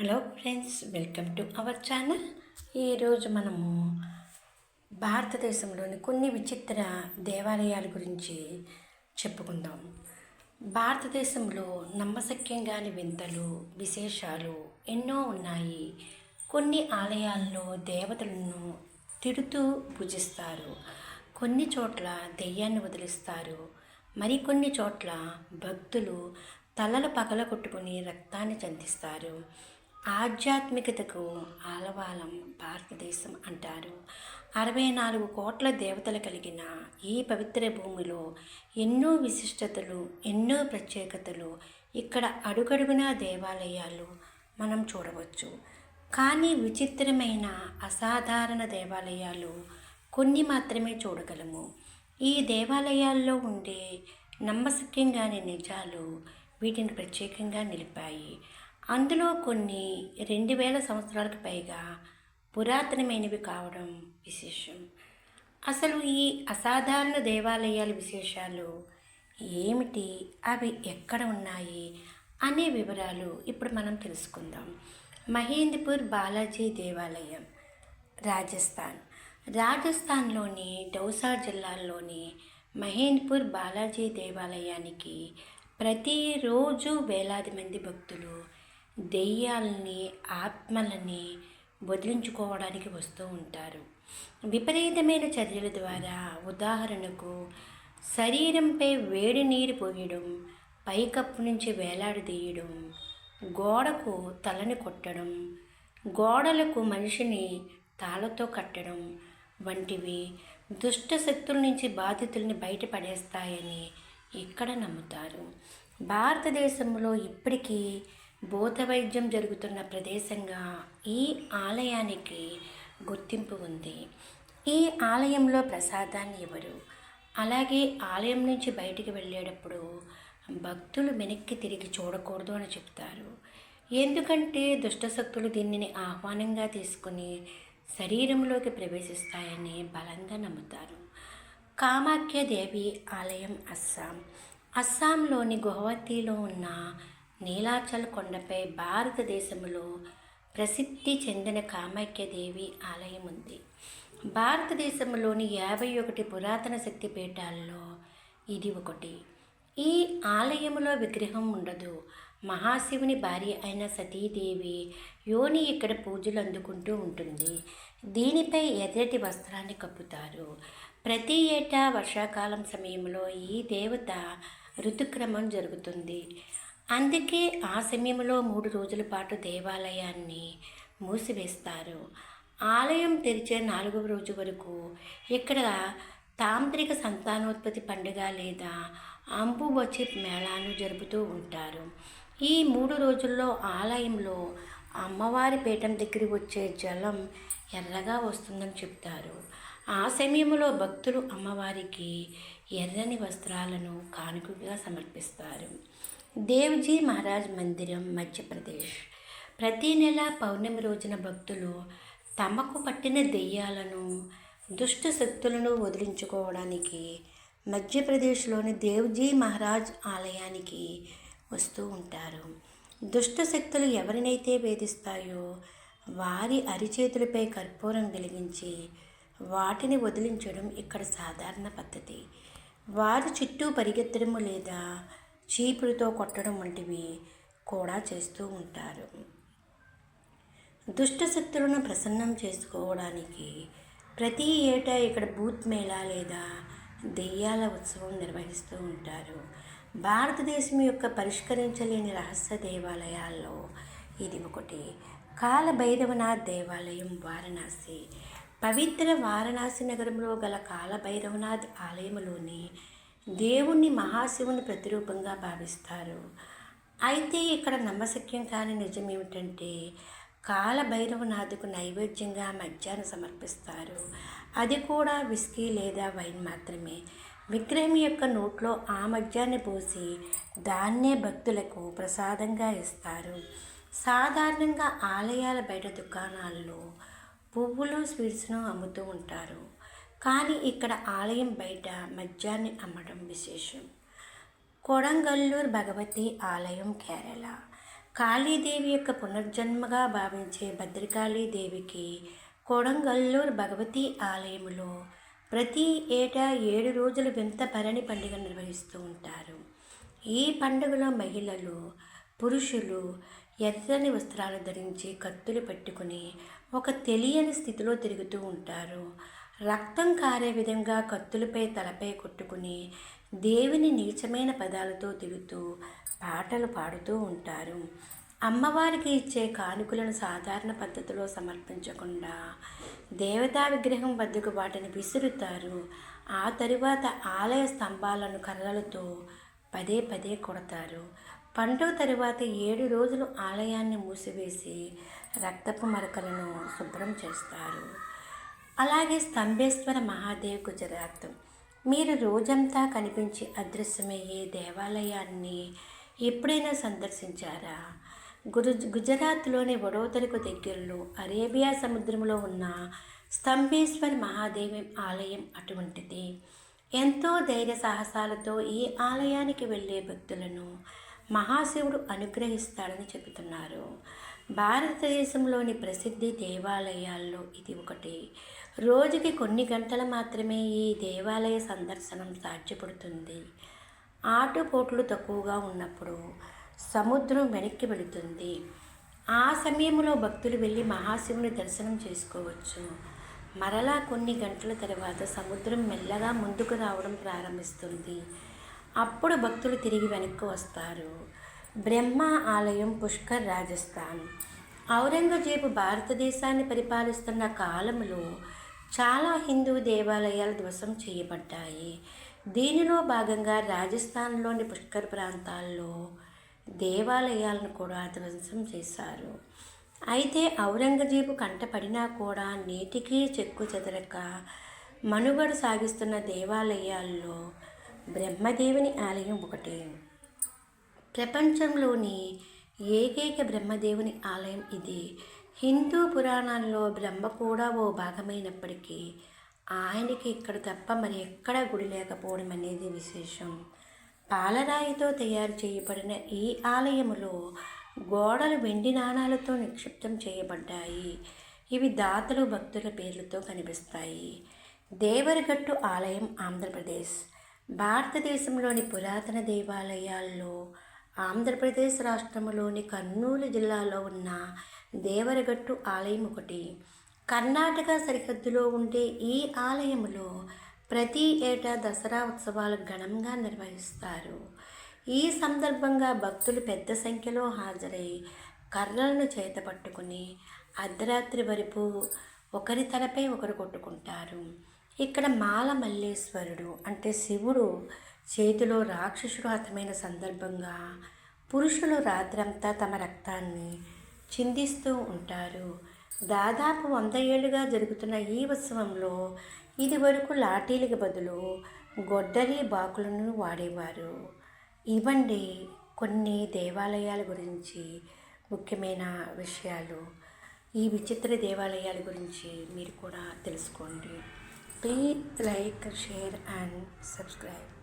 Hello friends welcome to our channel. ఈరోజు మనము భారతదేశంలోని కొన్ని విచిత్ర దేవాలయాల గురించి చెప్పుకుందాం. భారతదేశంలో నమ్మశక్యంగాని వింతలు విశేషాలు ఎన్నో ఉన్నాయి. కొన్ని ఆలయాల్లో దేవతలను తిడుతూ పూజిస్తారు. కొన్ని చోట్ల దెయ్యాన్ని వదిలిస్తారు. మరికొన్ని చోట్ల భక్తులు తలలు పగలగొట్టుకుని రక్తాన్ని చందిస్తారు ఆధ్యాత్మికతకు ఆలవాలం భారతదేశం అంటారు. అరవై నాలుగు కోట్ల దేవతలు కలిగిన ఈ పవిత్ర భూమిలో ఎన్నో విశిష్టతలు ఎన్నో ప్రత్యేకతలు ఇక్కడ అడుగడుగున దేవాలయాలు మనం చూడవచ్చు. కానీ విచిత్రమైన అసాధారణ దేవాలయాలు కొన్ని మాత్రమే చూడగలము. ఈ దేవాలయాల్లో ఉండే నమ్మశక్యంగానే నిజాలు వీటిని ప్రత్యేకంగా నిలిపాయి. అందులో కొన్ని రెండు వేల సంవత్సరాలకు పైగా పురాతనమైనవి కావడం విశేషం. అసలు ఈ అసాధారణ దేవాలయాల విశేషాలు ఏమిటి? అవి ఎక్కడ ఉన్నాయి? అనే వివరాలు ఇప్పుడు మనం తెలుసుకుందాం. మహేంద్రపూర్ బాలాజీ దేవాలయం రాజస్థాన్. రాజస్థాన్లోని డౌసా జిల్లాలోని మహేంద్పూర్ బాలాజీ దేవాలయానికి ప్రతిరోజు వేలాది మంది భక్తులు దెయ్యాలని ఆత్మలని వదిలించుకోవడానికి వస్తూ ఉంటారు. విపరీతమైన చర్యల ద్వారా ఉదాహరణకు శరీరంపై వేడి నీరు పోయడం పైకప్పు నుంచి వేలాడదీయడం గోడకు తలని కొట్టడం గోడలకు మనిషిని తాళతో కట్టడం వంటివి దుష్ట శక్తుల నుంచి బాధితుల్ని బయటపడేస్తాయని ఇక్కడ నమ్ముతారు? భారతదేశంలో ఇప్పటికీ భూత వైద్యం జరుగుతున్న ప్రదేశంగా ఈ ఆలయానికి గుర్తింపు ఉంది. ఈ ఆలయంలో ప్రసాదాన్ని ఇవ్వరు అలాగే ఆలయం నుంచి బయటికి వెళ్ళేటప్పుడు భక్తులు వెనక్కి తిరిగి చూడకూడదు అని చెప్తారు. ఎందుకంటే దుష్టశక్తులు దీనిని ఆహ్వానంగా తీసుకుని శరీరంలోకి ప్రవేశిస్తాయని బలంగా నమ్ముతారు. కామాఖ్య దేవి ఆలయం అస్సాం. అస్సాంలోని గుహవతిలో ఉన్న నీలాచల్ కొండపై భారతదేశంలో ప్రసిద్ధి చెందిన కామాఖ్యదేవి ఆలయం ఉంది. భారతదేశంలోని యాభై ఒకటి పురాతన శక్తిపీఠాల్లో ఇది ఒకటి. ఈ ఆలయంలో విగ్రహం ఉండదు. మహాశివుని భార్య అయిన సతీదేవి యోని ఇక్కడ పూజలు అందుకుంటూ ఉంటుంది. దీనిపై ఎర్రటి వస్త్రాన్ని కప్పుతారు. ప్రతి ఏటా వర్షాకాలం సమయంలో ఈ దేవత ఋతుక్రమం జరుగుతుంది. అందుకే ఆ సమయంలో మూడు రోజుల పాటు దేవాలయాన్ని మూసివేస్తారు. ఆలయం తెరిచే నాలుగవ రోజు వరకు ఇక్కడ తాంత్రిక సంతానోత్పత్తి పండుగ లేదా అంబుబచి మేళాను జరుపుతూ ఉంటారు. ఈ మూడు రోజుల్లో ఆలయంలో అమ్మవారి పీఠం దగ్గర వచ్చే జలం ఎర్రగా వస్తుందని చెప్తారు. ఆ సమయంలో భక్తులు అమ్మవారికి ఎర్రని వస్త్రాలను కానుకగా సమర్పిస్తారు. దేవ్జీ మహారాజ్ మందిరం మధ్యప్రదేశ్ ప్రతి నెల పౌర్ణమి రోజున భక్తులు తమకు పట్టిన దెయ్యాలను దుష్ట శక్తులను వదిలించుకోవడానికి మధ్యప్రదేశ్లోని దేవ్జీ మహారాజ్ ఆలయానికి వస్తూ ఉంటారు. దుష్ట శక్తులు ఎవరినైతే వేధిస్తాయో వారి అరిచేతులపై కర్పూరం వెలిగించి వాటిని వదిలించడం ఇక్కడ సాధారణ పద్ధతి. వారి చుట్టూ పరిగెత్తడము లేదా చీపురుతో కొట్టడం వంటివి కూడా చేస్తూ ఉంటారు. దుష్టశక్తులను ప్రసన్నం చేసుకోవడానికి ప్రతి ఏటా ఇక్కడ బూత్ మేళా లేదా దెయ్యాల ఉత్సవం నిర్వహిస్తూ ఉంటారు. భారతదేశం యొక్క పరిష్కరించలేని రహస్య దేవాలయాల్లో ఇది ఒకటి. కాలభైరవనాథ్ దేవాలయం వారణాసి. పవిత్ర వారణాసి నగరంలో గల కాలభైరవనాథ్ ఆలయంలోని దేవుణ్ణి మహాశివుని ప్రతిరూపంగా భావిస్తారు. అయితే ఇక్కడ నమ్మశక్యం కాని నిజం ఏమిటంటే కాలభైరవనాథుకు నైవేద్యంగా మధ్యాహ్నం సమర్పిస్తారు. అది కూడా విస్కీ లేదా వైన్ మాత్రమే. విగ్రహం యొక్క నోట్లో ఆ మద్యాన్ని పోసి దాన్నే భక్తులకు ప్రసాదంగా ఇస్తారు. సాధారణంగా ఆలయాల బయట దుకాణాల్లో పువ్వులు స్వీట్స్ను అమ్ముతూ ఉంటారు. కానీ ఇక్కడ ఆలయం బయట మద్యాన్ని అమ్మడం విశేషం. కొడంగల్లూర్ భగవతి ఆలయం కేరళ. కాళీదేవి యొక్క పునర్జన్మగా భావించే భద్రకాళీదేవికి కొడంగల్లూరు భగవతి ఆలయంలో ప్రతి ఏటా ఏడు రోజులు వింత భరణి పండుగ నిర్వహిస్తూ ఉంటారు. ఈ పండుగలో మహిళలు పురుషులు ఎర్రని వస్త్రాలు ధరించి కత్తులు పెట్టుకుని ఒక తెలియని స్థితిలో తిరుగుతూ ఉంటారు. రక్తం కారే విధంగా కత్తులపై తలపై కొట్టుకుని దేవుని నీచమైన పదాలతో తిరుగుతూ పాటలు పాడుతూ ఉంటారు. అమ్మవారికి ఇచ్చే కానుకలను సాధారణ పద్ధతిలో సమర్పించకుండా దేవతా విగ్రహం వద్దకు వాటిని విసురుతారు. ఆ తరువాత ఆలయ స్తంభాలను కర్రలతో పదే పదే కొడతారు. పండుగ తరువాత ఏడు రోజులు ఆలయాన్ని మూసివేసి రక్తపు మరకలను శుభ్రం చేస్తారు. అలాగే స్తంభేశ్వర మహాదేవ్ గుజరాత్. మీరు రోజంతా కనిపించి అదృశ్యమయ్యే దేవాలయాన్ని ఎప్పుడైనా సందర్శించారా? గురు గుజరాత్లోని వడోదరకు దగ్గరలో అరేబియా సముద్రంలో ఉన్న స్తంభేశ్వర్ మహాదేవి ఆలయం అటువంటిది. ఎంతో ధైర్య సాహసాలతో ఈ ఆలయానికి వెళ్ళే భక్తులను మహాశివుడు అనుగ్రహిస్తాడని చెబుతున్నారు. భారతదేశంలోని ప్రసిద్ధి దేవాలయాల్లో ఇది ఒకటి. రోజుకి కొన్ని గంటలు మాత్రమే ఈ దేవాలయ సందర్శనం సాధ్యపడుతుంది. ఆటుపోట్లు తక్కువగా ఉన్నప్పుడు సముద్రం వెనక్కి వెళుతుంది. ఆ సమయంలో భక్తులు వెళ్ళి మహాశివుని దర్శనం చేసుకోవచ్చు. మరలా కొన్ని గంటల తర్వాత సముద్రం మెల్లగా ముందుకు రావడం ప్రారంభిస్తుంది. అప్పుడు భక్తులు తిరిగి వెనక్కి వస్తారు. బ్రహ్మ ఆలయం పుష్కర్ రాజస్థాన్. ఔరంగజేబు భారతదేశాన్ని పరిపాలిస్తున్న కాలంలో చాలా హిందూ దేవాలయాలు ధ్వసం చేయబడ్డాయి. దీనిలో భాగంగా రాజస్థాన్లోని పుష్కర్ ప్రాంతాల్లో దేవాలయాలను కూడా ధ్వంసం చేశారు. అయితే ఔరంగజేబు కంటపడినా కూడా నేటికీ చెక్కు చెదరక మనుగడ సాగిస్తున్న దేవాలయాల్లో బ్రహ్మదేవుని ఆలయం ఒకటి. ప్రపంచంలోని ఏకైక బ్రహ్మదేవుని ఆలయం ఇది. హిందూ పురాణాల్లో బ్రహ్మ కూడా ఓ భాగమైనప్పటికీ ఆయనకి ఇక్కడ తప్ప మరి ఎక్కడా గుడి లేకపోవడం అనేది విశేషం. పాలరాయితో తయారు చేయబడిన ఈ ఆలయములో గోడలు వెండి నాణాలతో నిక్షిప్తం చేయబడ్డాయి. ఇవి దాతలు భక్తుల పేర్లతో కనిపిస్తాయి. దేవరగట్టు ఆలయం ఆంధ్రప్రదేశ్. భారతదేశంలోని పురాతన దేవాలయాల్లో ఆంధ్రప్రదేశ్ రాష్ట్రములోని కర్నూలు జిల్లాలో ఉన్న దేవరగట్టు ఆలయం ఒకటి. కర్ణాటక సరిహద్దులో ఉండే ఈ ఆలయంలో ప్రతి ఏటా దసరా ఉత్సవాలు ఘనంగా నిర్వహిస్తారు. ఈ సందర్భంగా భక్తులు పెద్ద సంఖ్యలో హాజరై కర్రలను చేతపట్టుకుని అర్ధరాత్రి వరకు ఒకరి తలపై ఒకరు కొట్టుకుంటారు. ఇక్కడ మాల మల్లేశ్వరుడు అంటే శివుడు చేతిలో రాక్షసుడు హతమైన సందర్భంగా పురుషులు రాత్రంతా తమ రక్తాన్ని చిందిస్తూ ఉంటారు. దాదాపు వంద ఏళ్ళుగా జరుగుతున్న ఈ ఉత్సవంలో ఇది వరకు లాఠీలకు బదులు గొడ్డలి బాకులను వాడేవారు. ఇవ్వండి కొన్ని దేవాలయాల గురించి ముఖ్యమైన విషయాలు. ఈ విచిత్ర దేవాలయాల గురించి మీరు కూడా తెలుసుకోండి. Please like share and subscribe.